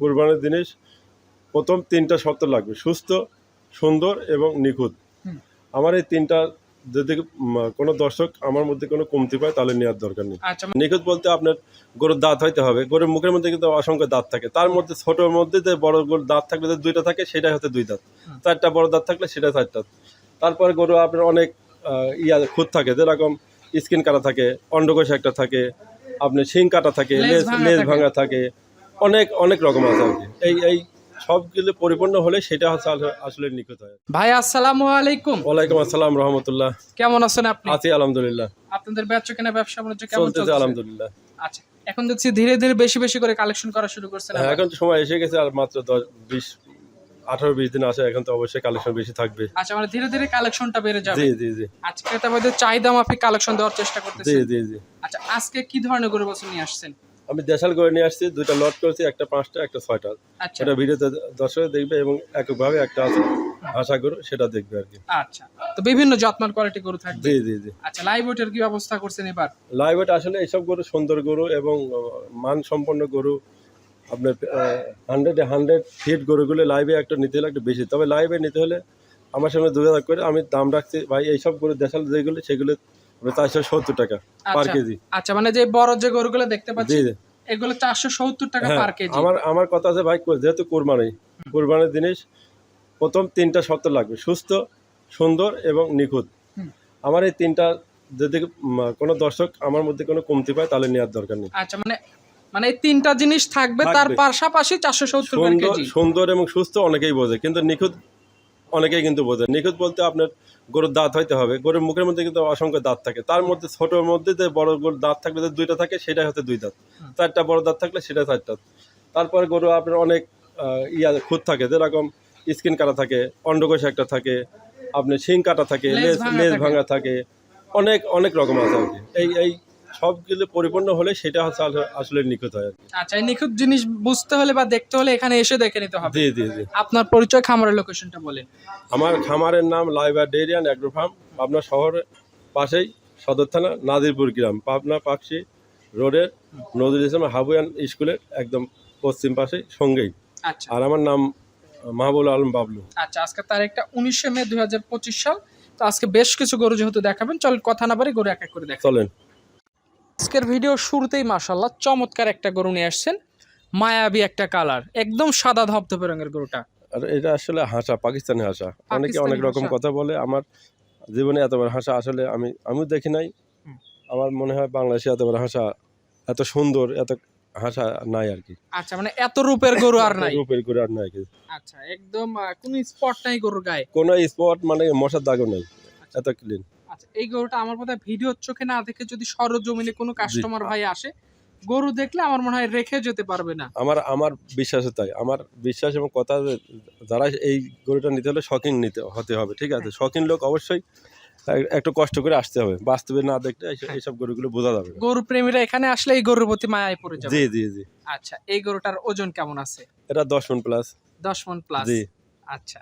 কোরবানির জিনিস প্রথম তিনটা শর্ত লাগবে সুস্থ সুন্দর এবং নিখুঁত। আমার এই তিনটা যদি কোনো দর্শক আমার মধ্যে কোনো কমতি পায় তাহলে নেওয়ার দরকার নেই। আচ্ছা নিখুঁত বলতে আপনার গরুর দাঁত হইতে হবে। গরুর মুখের মধ্যে কিন্তু অসংখ্য দাঁত থাকে। তার মধ্যে ছোটোর মধ্যে যে বড় গরুর দাঁত থাকলে যে দুইটা থাকে সেটাই হচ্ছে দুই দাঁত। চারটা বড় দাঁত থাকলে সেটা চার দাঁত। তারপরে গরু আপনার অনেক ইয়া খুঁত থাকে। যেরকম স্কিন কাটা থাকে অন্ডকোষ একটা থাকে আপনি শিং কাটা থাকে লেজ লেজ ভাঙা থাকে। অনেক অনেক রকম আছে আর কি। এই এই সবগুলো পরিপূর্ণ হলে সেটা হচ্ছে আসলে- নিখুঁত হয়। ভাই আসসালামু আলাইকুম। ওয়ালাইকুম আসসালাম রহমতুল্লাহ। কেমন আছেন আপনি? আছি আলহামদুলিল্লাহ। আপনাদের ব্যবসা কেনা ব্যবসা বাণিজ্য কেমন চলছে আলহামদুলিল্লাহ। আচ্ছা এখন দেখছি ধীরে ধীরে বেশি বেশি করে কালেকশন করা শুরু করছেন হ্যাঁ, এখন তো সময় এসে গেছে আর মাত্র দশ বিশ আঠারো বিশ দিন আছে এখন তো অবশ্যই কালেকশন বেশি থাকবে। আচ্ছা মানে ধীরে ধীরে কালেকশনটা বেড়ে যাবে। জি জি জি। আজকে ক্রেতাবাদের চাহিদা মাফিক কালেকশন দেওয়ার চেষ্টা করতেছি। জি জি জি। আচ্ছা আজকে কি ধরনের গরু বছর নিয়ে আসছেন? আমি দেশাল করে নিয়ে আসছি দুইটা লট করেছি একটা পাঁচটা একটা ছয়টা। আচ্ছা। সেটা ভিডিওতে দর্শক দেখবে এবং এককভাবে একটা আছে আশা করো সেটা দেখবে আর কি। আচ্ছা। তো বিভিন্ন যত্নের কোয়ালিটি গরু থাকবে জি জি জি। আচ্ছা লাইভ ওয়েটের কি ব্যবস্থা করছেন এবার? লাইভ আসলে এইসব গরু সুন্দর গরু এবং আহ, মানসম্পন্ন গরু আপনার হান্ড্রেডে হান্ড্রেড ফিট গরুগুলো লাইভে একটা নিতে হলে একটু বেশি। তবে লাইভে নিতে হলে আমার সঙ্গে যোগাযোগ করে আমি দাম রাখছি। ভাই এইসব গরু দেশাল যেগুলো সেগুলো চারশো সত্তর টাকা পার আচ্ছা কেজি। আচ্ছা মানে যে বড় যে গরুগুলো দেখতে পাচ্ছি এগুলো চারশো সত্তর টাকা হ্যাঁ, পার কেজি। আমার আমার কথা আছে ভাই যেহেতু কোরবানি কোরবানির জিনিস প্রথম তিনটা শর্ত লাগবে সুস্থ সুন্দর এবং নিখুঁত। আমার এই তিনটা যদি কোনো দর্শক আমার মধ্যে কোনো কমতি পায় তাহলে নেওয়ার দরকার নেই। আচ্ছা মানে মানে এই তিনটা জিনিস থাকবে তার পাশাপাশি চারশো সত্তর সুন্দর সুন্দর এবং সুস্থ অনেকেই বোঝে কিন্তু নিখুঁত অনেকেই কিন্তু বোঝে। নিখুঁত বলতে আপনার গরুর দাঁত হইতে হবে। গরুর মুখের মধ্যে কিন্তু অসংখ্য দাঁত থাকে। তার মধ্যে ছোটোর মধ্যে যে বড় গরুর দাঁত থাকলে যে দুইটা থাকে সেটা হচ্ছে দুই দাঁত। চারটা বড় দাঁত থাকলে সেটা চার দাঁত। তারপরে গরু আপনার অনেক ইয়া খুঁত থাকে। যেরকম স্কিন কাটা থাকে অন্ডকোষ একটা থাকে আপনার শিং কাটা থাকে লেজ লেজ ভাঙা থাকে। ভাঙা থাকে। অনেক অনেক রকম আছে আর কি। এই এই সবগুলো পরিপূর্ণ হলে সেটা হচ্ছে আসলে- নিখুঁত হয় আচ্ছা এই নিখুঁত জিনিস বুঝতে হলে বা দেখতে হলে এখানে এসে দেখে নিতে হবে। জি জি জি। আপনার পরিচয় খামারের লোকেশনটা বলেন। আমার খামারের নাম Laibar dairy and agro farm Pabna শহরের পাশেই সদর থানা নাজিরপুর গ্রাম পাবনা পাকশি রোডের নজরুল ইসলাম হাবুয়ান স্কুলের একদম পশ্চিম পাশেই সঙ্গেই। আচ্ছা। আর আমার নাম মাহবুল আলম বাবলু। আচ্ছা আজকে তারিখটা উনিশে মে দুই হাজার পঁচিশ সাল। তো আজকে বেশ কিছু গরু যেহেতু দেখাবেন চল কথা না বাড়ি গরু এক এক করে দেখ চলেন। আজকের ভিডিও শুরুতেই মাশাল্লাহ চমৎকার একটা গরু নিয়ে আসছেন। মায়াবী একটা কালার একদম সাদা ধপধপে রঙের গরুটা। আর এটা আসলে হাসা পাকিস্তানি হাসা। অনেকে অনেক রকম কথা বলে আমার জীবনে এতবার হাসা আসলে আমি আমিও দেখি নাই। আমার মনে হয় বাংলাদেশে এতবার হাসা এত সুন্দর এত হাসা নাই আর কি। আচ্ছা মানে এত রূপের গরু আর নাই? রূপের গরু আর নাই। আচ্ছা একদম কোনো স্পট নাই গরুর গায়ে? কোনো স্পট মানে মশার দাগও নেই এত ক্লিন আচ্ছা এই গরুটা আমার কথা ভিডিওর চোখে না দেখে যদি সরজমিনে কোনো কাস্টমার ভাই আসে গরু দেখলে আমার মনে হয় রেখে যেতে পারবে না। আমার আমার বিশ্বাসে তাই। আমার বিশ্বাস এবং কথা যারা এই গরুটা নিতে হলে শখিন নিতে হতে হবে ঠিক আছে? শখিন লোক অবশ্যই একটু কষ্ট করে আসতে হবে। বাস্তবে না দেখলে এইসব- এইসব গরুগুলো বোঝা যাবে। গরু প্রেমীরা এখানে আসলে এই গরুর প্রতি মায়ায় পড়ে যাবে। জি জি জি। আচ্ছা এই গরুটার ওজন কেমন আছে? এটা দশ মন প্লাস দশ মন প্লাস জি। আচ্ছা।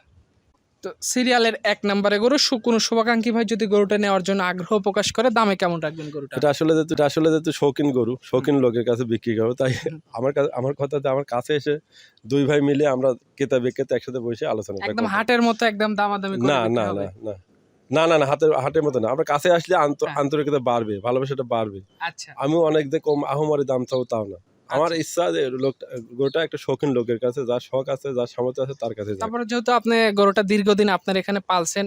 তো সিরিয়ালের এক নম্বরে গরু। কোনো শুভাকাঙ্ক্ষী ভাই যদি গরুটা নেওয়ার জন্য আগ্রহ প্রকাশ করে দামে কেমন রাখবেন গরুটা? এটা আসলে যেহেতু এটা আসলে যেহেতু শৌখিন গরু। শৌখিন লোকের কাছে বিক্রি করো তাই আমার কাছে আমার কথা আমার কাছে এসে দুই ভাই মিলে আমরা ক্রেতা বিক্রেতা একসাথে বসে আলোচনা একদম হাটের মতো একদম দামাদামি না না না না। না না না হাতের হাটের মতো না। আমরা কাছে আসলে হ্যাঁ। আন্তরিকতা বাড়বে ভালোবাসাটা বাড়বে। আচ্ছা। আমিও অনেক কম আহমারি দাম চাও তাও না। আমার আচ্ছা। ইচ্ছা যে লোকটা গরুটা একটা শৌখিন লোকের কাছে যার শখ আছে যার সামর্থ্য আছে তার কাছে তারপরে যেহেতু আপনি গরুটা দীর্ঘদিন আপনার এখানে পালছেন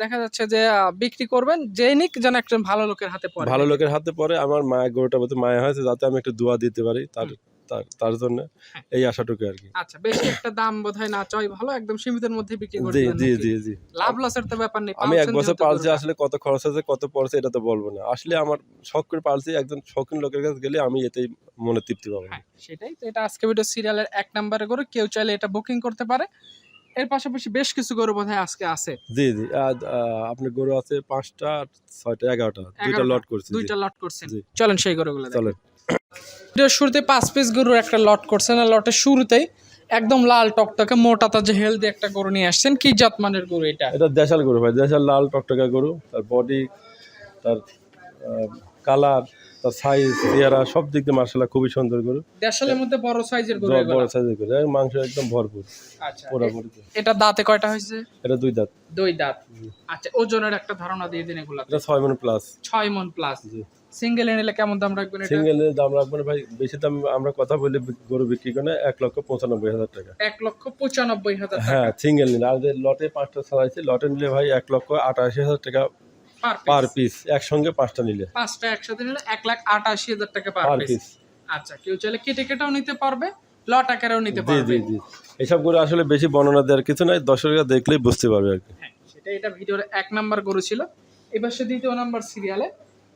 দেখা যাচ্ছে যে বিক্রি করবেন যেই নিক যেন একজন ভালো লোকের হাতে পড়ে। ভালো লোকের হাতে পরে আমার মায়ের গরুটা বলতে মায়া হয়েছে যাতে আমি একটু দোয়া দিতে পারি তার তার তার জন্য। এই আশাটুকু আর কি। আচ্ছা বেশি একটা দাম বোধহয় না চাই ভালো একদম সীমিতের মধ্যে বিক্রি করে জি জি জি জি। লাভ লসের তো ব্যাপার নেই আমি এক বছর পালছি আসলে কত খরচ আছে কত পড়ছে এটা তো বলব না। আসলে আমার শখ করে পালছি একজন শৌখিন লোকের কাছে গেলে আমি এতেই মনে তৃপ্তি পাবো। হ্যাঁ সেটাই তো এটা আজকে ভিডিও সিরিয়ালের এক নম্বরে গরু কেউ চাইলে এটা বুকিং করতে পারে। এর পাশাপাশি বেশ কিছু গরু বোধহয় আজকে আছে। জি জি আপনার গরু আছে পাঁচটা ছয়টা এগারোটা দুইটা লট করছি দুইটা লট করছেন। চলেন সেই গরুগুলো। চলেন। ভিডিওর শুরুতে পাঁচ পিস গরুর একটা লট করছেন আর লটের শুরুতেই একদম লাল টকটকে মোটা তাজা হেলদি একটা গরু নিয়ে আসছেন। কি জাত মানের গরু এটা? এটা দেশাল গরু ভাই দেশাল লাল টকটকা গরু। তার বডি তার কালার তার সাইজ চেহারা সব দিক দিয়ে মার্শাল্লাহ খুবই সুন্দর গরু। দেশালের মধ্যে বড় সাইজের গরু বড়- সাইজের গরু। মাংস একদম ভরপুর আচ্ছা এটা দাঁতে কয়টা হয়েছে? এটা দুই দাঁত। দুই দাঁত। আচ্ছা ওজনের একটা ধারণা দিয়ে দিন এগুলা এটা ছয় মন প্লাস ছয় মন প্লাস জি। সিঙ্গেল নিলে কেমন দাম রাখবেন এটা? সিঙ্গেলের দাম রাখবেন ভাই বেশি দাম আমরা কথা বলি গরু বিক্রি করে এক লক্ষ পঁচানব্বই হাজার টাকা। এক লক্ষ পঁচানব্বই হাজার হ্যাঁ সিঙ্গেল নিলে আর লটে পাঁচটা ছাড়াইছে লটে নিলে ভাই এক লক্ষ আটাশি হাজার টাকা পার পিস একসঙ্গে পাঁচটা নিলে। পাঁচটা একসাথে নিলে এক লাখ আটাশি হাজার টাকা পার পিস আচ্ছা কেউ চাইলে কেটে কেটেও নিতে পারবে লট আকারেও নিতে পারবে। জি জি। এইসব গরু আসলে বেশি বর্ণনা দেওয়ার কিছু নাই দর্শকরা দেখলেই বুঝতে পারবে আর কি। হ্যাঁ সেটা এটা ভিডিওর এক নাম্বার গরু ছিল। এবার সে দ্বিতীয় নাম্বার সিরিয়ালে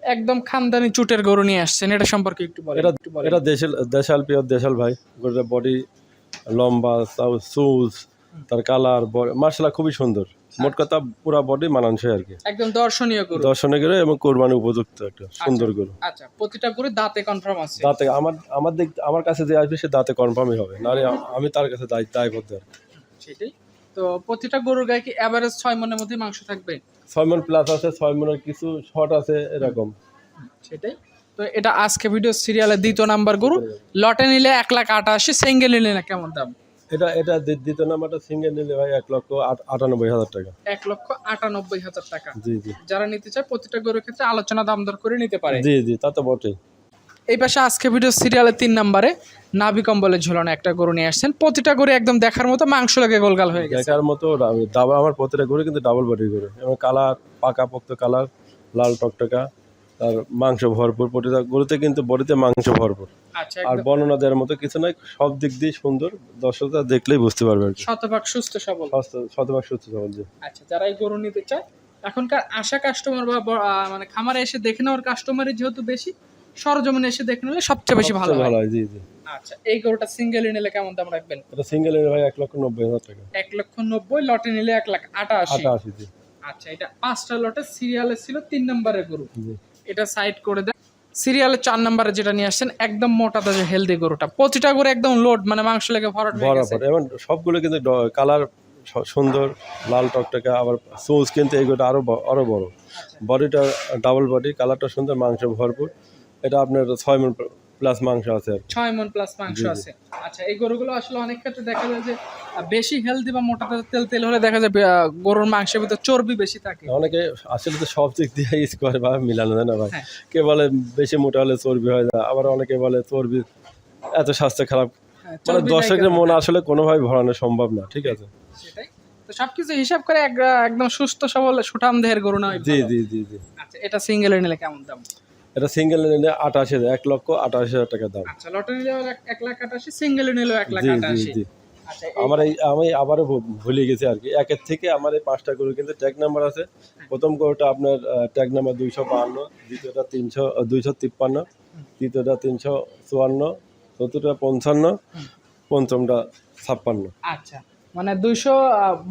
একদম খানদানি চুটের গরু নিয়ে আসছেন এটা সম্পর্কে একটু বলেন এটা। এটা দেশাল দেশাল পিওর দেশাল ভাই গরুটার বডি লম্বা সুজ তার কালার মার্শাল্লাহ খুবই সুন্দর। মোট কথা পুরা বডি মানানসই আর কি। একদম দর্শনীয় গরু। দর্শনে গেলে এবং কোরবানি উপযুক্ত একটা সুন্দর গরু। আচ্ছা প্রতিটা গরু দাঁতে কনফার্ম আছে। দাঁতে আমার আমার দিক আমার কাছে যে আসবে সে দাঁতে কনফার্মই হবে। নাহলে আমি তার কাছে দায় দায়বদ্ধ আর সেটাই। তো প্রতিটা গরুর গায়ে কি অ্যাভারেজ ছয় মনের মধ্যে মাংস থাকবে? ছয় মন প্লাস আছে ছয় মনের কিছু শর্ট আছে এরকম। সেটাই। তো এটা আজকে ভিডিও সিরিয়ালের দ্বিতীয় নাম্বার গরু। লটে নিলে এক লাখ আটাশি সিঙ্গেল নিলে না কেমন দাম? এটা এটা দ্বিতীয় নাম্বারটা সিঙ্গেল নিলে ভাই এক লক্ষ আট- আটানব্বই হাজার টাকা। এক লক্ষ আটানব্বই হাজার টাকা। জি জি। যারা নিতে চায় প্রতিটা গরুর ক্ষেত্রে আলোচনা দাম দর করে নিতে পারে। জি জি তা তো বটেই। এই পাশে আজকে ভিডিও সিরিয়ালের তিন নম্বরে নাভি কম্বলে ঝুলানো একটা গরু নিয়ে আসছেন। প্রতিটা গরু একদম দেখার মতো মাংস লাগে গোলগাল হয়ে গেছে। দেখার মতো ডাবল আমার প্রতিটা গরু কিন্তু ডাবল বডি গরু। এবং কালার পাকা পোক্ত কালার লাল টকটকা তার মাংস ভরপুর। প্রতিটা গরুতে কিন্তু বডিতে মাংস ভরপুর। আচ্ছা আর বর্ণনা দেওয়ার মতো কিছু নাই সব দিক দিয়ে সুন্দর। দর্শকরা দেখলেই বুঝতে পারবে আর শতভাগ সুস্থ সবল। শতভাগ সুস্থ সবল আচ্ছা যারা এই গরু নিতে চায় এখনকার আশা কাস্টমার বা মানে খামারে এসে দেখে নেওয়ার কাস্টমারের যেহেতু বেশি সরজমিনে এসে দেখে নিলে সবচেয়ে বেশি ভালো ভালো হয় জি জি। আচ্ছা এই গরুটা সিঙ্গেল নিলে কেমন দাম রাখবেন? এটা সিঙ্গেল ভাই এক লক্ষ নব্বই হাজার টাকা। এক লক্ষ নব্বই লটে নিলে এক লাখ আটাশি। আটা আশি জি। আচ্ছা এটা পাঁচটা লটে সিরিয়ালে ছিল তিন নম্বরের গরু। এটা সাইড করে দেন। সিরিয়ালে চার নম্বরে যেটা নিয়ে আসছেন একদম মোটা তাজা হেলদি গরুটা। প্রতিটা গরু একদম লোড মানে মাংস লেগে ভরাট হয়ে গেছে। এবং সবগুলো কিন্তু কালার সুন্দর লাল টকটকা আবার সোজ কিন্তু এইগুলো আরও ব- আরও বড়। বডিটা ডাবল বডি কালারটা সুন্দর মাংস ভরপুর। এটা আপনার ছয় মন প্লাস মাংস আছে ছয় মন প্লাস মাংস আছে। আচ্ছা এই গরুগুলো আসলে অনেক ক্ষেত্রে দেখা যায় যে বেশি হেলদি বা মোটা তেল তেল হলে দেখা যায় গরুর মাংসের ভিতর চর্বি বেশি থাকে। অনেকে আসলে তো সব দিক দিয়ে স্কোয়ার ভাবে মিলানো যায় না ভাই? হ্যাঁ। কে বলে বেশি মোটা হলে চর্বি হয় না আবার অনেকে বলে চর্বি এত স্বাস্থ্য খারাপ। হ্যাঁ, মানে দর্শকের মন আসলে কোনোভাবে ভরানো সম্ভব না ঠিক আছে? সেটাই। তো সবকিছু হিসাব করে একদম সুস্থ সবল সুঠাম দেহের গরু নয় জি জি জি জি। আচ্ছা এটা সিঙ্গেল নিলে কেমন দাম? এটা সিঙ্গেল নিলে আটাশি হাজার এক লক্ষ আটাশি হাজার টাকা দাম। আচ্ছা লটারি নিলেও এক- লাখ আটাশি সিঙ্গেল নিলেও এক লাখ জি জি আচ্ছা আমার এই আমি আবারও ভুলে গেছি আর কি। একের থেকে আমার এই পাঁচটা গরু কিন্তু ট্যাগ নাম্বার আছে। প্রথম গরুটা আপনার ট্যাগ নাম্বার দুইশো বাহান্ন দ্বিতীয়টা তিনশো দুইশো তিপ্পান্ন তৃতীয়টা তিনশো চুয়ান্ন চতুর্থটা পঞ্চান্ন পঞ্চমটা ছাপ্পান্ন। আচ্ছা মানে দুইশো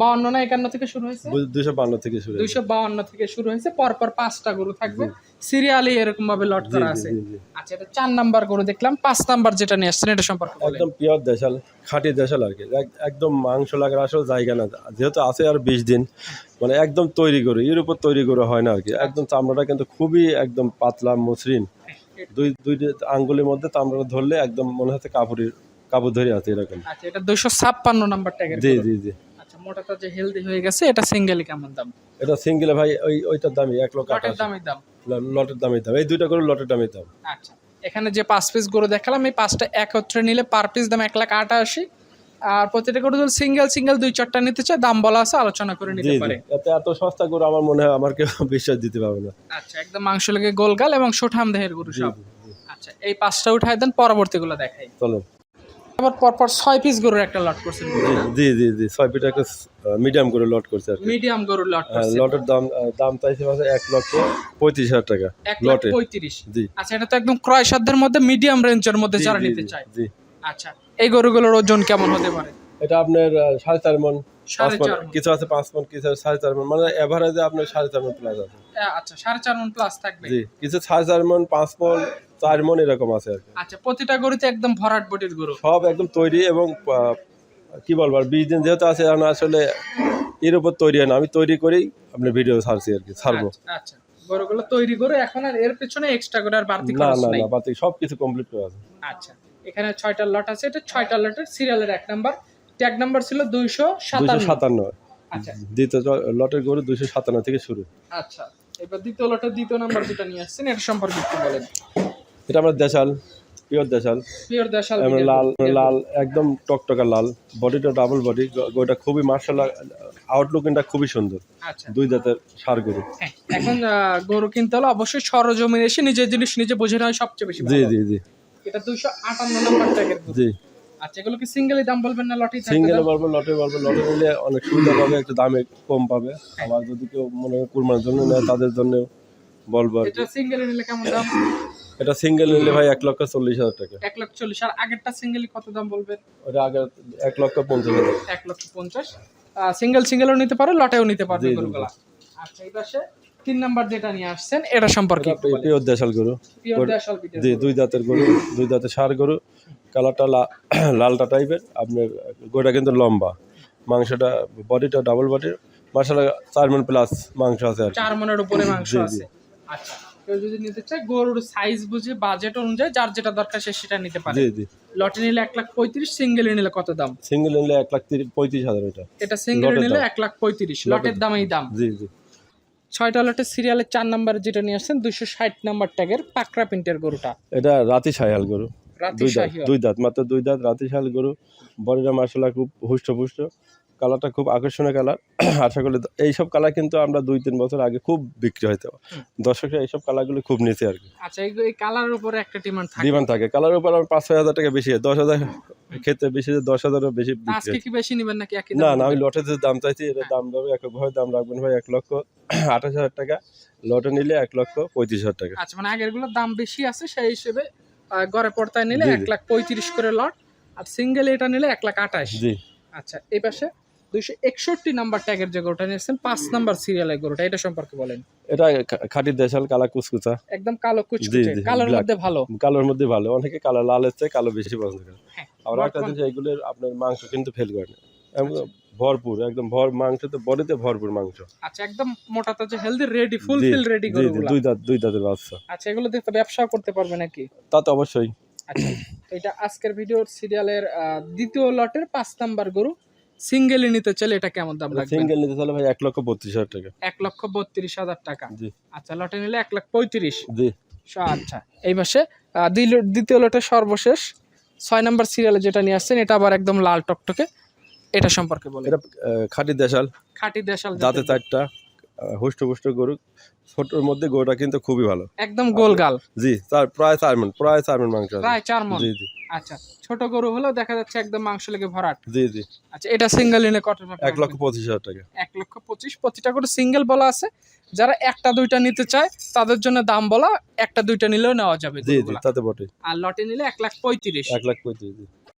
বাউন্ন না একান্ন থেকে শুরু হয়েছে? দুইশো বান্ন থেকে শুরু দুইশো বাউন্ন থেকে শুরু হয়েছে পরপর পাঁচটা গরু থাকবে। সিরিয়ালি এরকম ভাবে লট করা আছে। আচ্ছা এটা চার নাম্বার গরু দেখলাম পাঁচ নাম্বার যেটা নিয়ে আসছেন এটা সম্পর্কে একদম পিওর দেশাল খাঁটি দেশাল আর কি। একদম মাংস লাগার আসলে জায়গা না যেহেতু আছে আর বিশ দিন মানে একদম তৈরি করে এর উপর তৈরি করে হয় না আর কি। একদম চামড়াটা কিন্তু খুবই একদম পাতলা মসৃণ। দুই দুই আঙ্গুলের মধ্যে চামড়াটা ধরলে একদম মনে হচ্ছে কাপড়ের কাপড় ধরে আছে এরকম। আচ্ছা এটা দুইশো ছাপ্পান্ন নাম্বার ট্যাগের জি জি জি। আচ্ছা মোটাটা যে হেলদি হয়ে গেছে এটা সিঙ্গেলি কেমন দাম? এটা সিঙ্গেলে ভাই ওই ওইটার দামই এক লক্ষ দামই দাম। লটের দামই দাম। এই দুইটা করে লটের দামই দাম। আচ্ছা। এখানে যে পাঁচ পিস গরু দেখালাম এই পাঁচটা একত্রে নিলে পার পিস দাম এক লাখ আটাশি। আর প্রতিটা গরু যদি সিঙ্গেল সিঙ্গেল দুই চারটা নিতে চায় দাম বলা আছে আলোচনা করে নিতে পারে। এত এত সস্তা গরু আমার মনে হয় আমার কেউ বিশ্বাস দিতে পারবে না। আচ্ছা একদম মাংস লেগে গোলগাল এবং সুঠাম দেহের গরু সব। আচ্ছা এই পাঁচটা উঠাই দেন পরবর্তীগুলো দেখাই। চলেন। আবার পরপর ছয় পিস গরুর একটা লট করছেন। জি জি জি ছয় ফিট একটা মিডিয়াম করে লট করছে আর মিডিয়াম গরুর লট হ্যাঁ, লটের দাম দাম চাইছে মাসে এক লক্ষ পঁয়ত্রিশ হাজার টাকা লটে পঁয়ত্রিশ। জি। আচ্ছা এটা তো একদম ক্রয় সাধ্যের মধ্যে মিডিয়াম রেঞ্জের মধ্যে যারা নিতে চায়। জি। আচ্ছা এই গরুগুলোর ওজন কেমন হতে পারে? এটা আপনার সাড়ে চার মন মন। কিছু আছে পাঁচ মন কিছু আছে সাড়ে চার মন মানে এভারেজে আপনার সাড়ে চার মন প্লাস আছে। আচ্ছা সাড়ে চার মন প্লাস থাকবে। জি কিছু সাড়ে চার মন পাঁচ মন চার মন এরকম আছে আর কি। আচ্ছা প্রতিটা গরুতে একদম ভরাট বডির গরু? সব একদম তৈরি এবং কি বলব আর বিশ দিন যেহেতু আছে আসলে এর উপর তৈরি হয় না। আমি তৈরি করেই আপনার ভিডিও ছাড়ছি আর কি ছাড়বো। আচ্ছা, আচ্ছা। গরুগুলো তৈরি করে এখন আর এর পেছনে এক্সট্রা করে আর বাড়তি না খরচ না নেই? না বাতি সব কিছু কমপ্লিট করা আছে। আচ্ছা এখানে ছয়টা লট আছে এটা ছয়টা লটের সিরিয়ালের এক নাম্বার ট্যাগ নাম্বার ছিল দুইশো সাতান্ন। আচ্ছা। দ্বিতীয় লটের গরু দুইশো সাতান্ন থেকে শুরু। আচ্ছা এবার দ্বিতীয় লটের দ্বিতীয় নাম্বার যেটা নিয়ে আসছেন এটা সম্পর্কে একটু বলেন। এটা আমরা দেশাল পিওর দেশাল। পিওর দেশাল লাল লাল একদম টকটকা লাল। বডিটা ডাবল বডি গরুটা খুবই মার্শাল আউটলুকিংটা খুবই সুন্দর। আচ্ছা। দুই জাতের সার গরু। হ্যাঁ, এখন গরু কিনতে হলে অবশ্যই সরজমিনে এসে নিজের জিনিস নিজে বুঝে নেওয়া সবচেয়ে বেশি জি জি জি। এটা দুইশো আটান্ন নাম্বার ট্যাগের জি। আচ্ছা এগুলো কি সিঙ্গেলই দাম বলবেন না সিঙ্গেল বলব লটে বলব। লটে নিলে অনেক সুবিধা পাবে একটু দামে কম পাবে। আবার যদি কেউ মনে হয় কুরবানির জন্য নেয় তাদের জন্য বলব আর এটা সিঙ্গেলে নিলে কেমন দাম? এটা সিঙ্গেল নিলে ভাই এক লক্ষ চল্লিশ হাজার টাকা। এক লক্ষ চল্লিশ। আর আগেরটা সিঙ্গেলি কত দাম বলবেন? ওটা আগে এক লক্ষ পঞ্চাশ হাজার। এক লক্ষ পঞ্চাশ। সিঙ্গেল সিঙ্গেলও নিতে পারো লটেও নিতে পারবে জি, গরুগুলা আচ্ছা এই পাশে তিন নাম্বার যেটা নিয়ে আসছেন এটা সম্পর্কে। পিওর দেশাল গরু। পিওর দেশাল বিটের জি দুই দাঁতের গরু দুই দাঁতের সার গরু। কালারটা লালটা টাইপের আপনার গরুটা কিন্তু লম্বা। মাংসটা বডিটা ডাবল বডি মাসালা চার মন প্লাস মাংস আছে আর চার মনের উপরে মাংস। আছে। আচ্ছা। কেউ যদি নিতে চায় গরুর সাইজ বুঝে বাজেট অনুযায়ী যার যেটা দরকার সে সেটা নিতে পারে। জি জি। লটে নিলে এক লাখ পঁয়ত্রিশ সিঙ্গেলে নিলে কত দাম? সিঙ্গেল নিলে এক লাখ তিরিশ পঁয়ত্রিশ হাজার এটা। এটা সিঙ্গেলে লটের নিলে দাম। এক লাখ পঁয়ত্রিশ লটের দামেই দাম। জি জি। ছয়টা লটের সিরিয়ালের চার নাম্বার যেটা নিয়ে আসছেন দুইশো ষাট নাম্বার ট্যাগের পাকড়া প্রিন্টের গরুটা। এটা রাতি সায়াল গরু। রাতি দুই দাঁত শাহিওয়াল। দুই দাঁত মাত্র দুই দাঁত রাতি সায়াল গরু। বডিটা মার্শাল্লাহ খুব হুষ্ট কালারটা খুব আকর্ষণীয় কালার। আশা করি এইসব কালার কিন্তু আমরা দুই তিন বছর আগে খুব বিক্রি হইতো। দর্শকরা এইসব কালারগুলো খুব নিচে আর কি। আচ্ছা এই কালারের উপরে একটা ডিমান্ড থাকে। ডিমান্ড থাকে। কালারের উপর আমার পাঁচ ছয় হাজার টাকা বেশি। হয়। দশ হাজার ক্ষেত্রে বেশি দশ হাজারও বেশি আজকে কি বেশি নেবেন নাকি একই না না আমি নেবেন? লটে যে দাম চাইছি এটা দাম দেবে এককভাবে দাম রাখবেন ভাই এক লক্ষ আঠাশ হাজার টাকা। লটে নিলে এক লক্ষ পঁয়ত্রিশ হাজার টাকা। আচ্ছা মানে আগেরগুলোর দাম বেশি আছে সেই হিসেবে গড়ে পড়তায় নিলে এক লাখ পঁয়ত্রিশ করে লট আর সিঙ্গেল এটা নিলে এক লাখ আঠাশ। জি। আচ্ছা এই পাশে? দুইশো একষট্টি নাম্বার ট্যাগের যে গরুটা নিয়েছেন পাঁচ নাম্বার সিরিয়ালের গরুটা এটা সম্পর্কে বলেন। এটা খাঁটি দেশাল কালা কুচকুচা। একদম কালো কুচকুচে কালোর মধ্যে ভালো। কালোর মধ্যে ভালো। অনেকে কালো কালো বেশি পছন্দ করে। হ্যাঁ, একটা জিনিস আপনার মাংস কিন্তু ফেল করে না। ভরপুর একদম ভর মাংস তো বডিতে ভরপুর মাংস। আচ্ছা একদম মোটা তাজা হেলদি রেডি রেডি দুই দাঁত দুই দাঁতের বাচ্চা। আচ্ছা এগুলো দেখতে ব্যবসাও করতে পারবে নাকি? তা তো অবশ্যই। আচ্ছা এটা আজকের ভিডিওর সিরিয়ালের দ্বিতীয় লটের পাঁচ নাম্বার গরু। সিঙ্গেলে নিতে চলে এটা কেমন দাম লাগবে? সিঙ্গেল নিতে চলে ভাই এক লক্ষ বত্রিশ হাজার টাকা। এক লক্ষ বত্রিশ হাজার টাকা। জি। আচ্ছা লটে নিলে এক লক্ষ পঁয়ত্রিশ। জি। আচ্ছা। এই মাসে দ্বিতীয় লটে সর্বশেষ ছয় নম্বর সিরিয়ালে যেটা নিয়ে আসছেন এটা আবার একদম লাল টকটকে। এটা সম্পর্কে বলে এটা খাঁটি দেশাল। খাঁটি দেশাল দাঁতে চারটা। হুষ্ট গরু ছোটর মধ্যে গরুটা কিন্তু খুবই ভালো। একদম গোল গাল জি তার প্রায় চার মন প্রায় চার মন মাংস প্রায় চার মন? জি জি। আচ্ছা ছোট গরু হলেও দেখা যাচ্ছে একদম মাংস লেগে ভরাট। জি জি। আচ্ছা এটা সিঙ্গেল নিলে কত টাকা? এক লক্ষ পঁচিশ হাজার টাকা। এক লক্ষ পঁচিশ প্রতিটা করে সিঙ্গেল বলা আছে। যারা একটা দুইটা নিতে চায় তাদের জন্য দাম বলা একটা দুইটা নিলেও নেওয়া যাবে জি জি তাতে বটে আর লটে নিলে এক লাখ পঁয়ত্রিশ। এক লাখ পঁয়ত্রিশ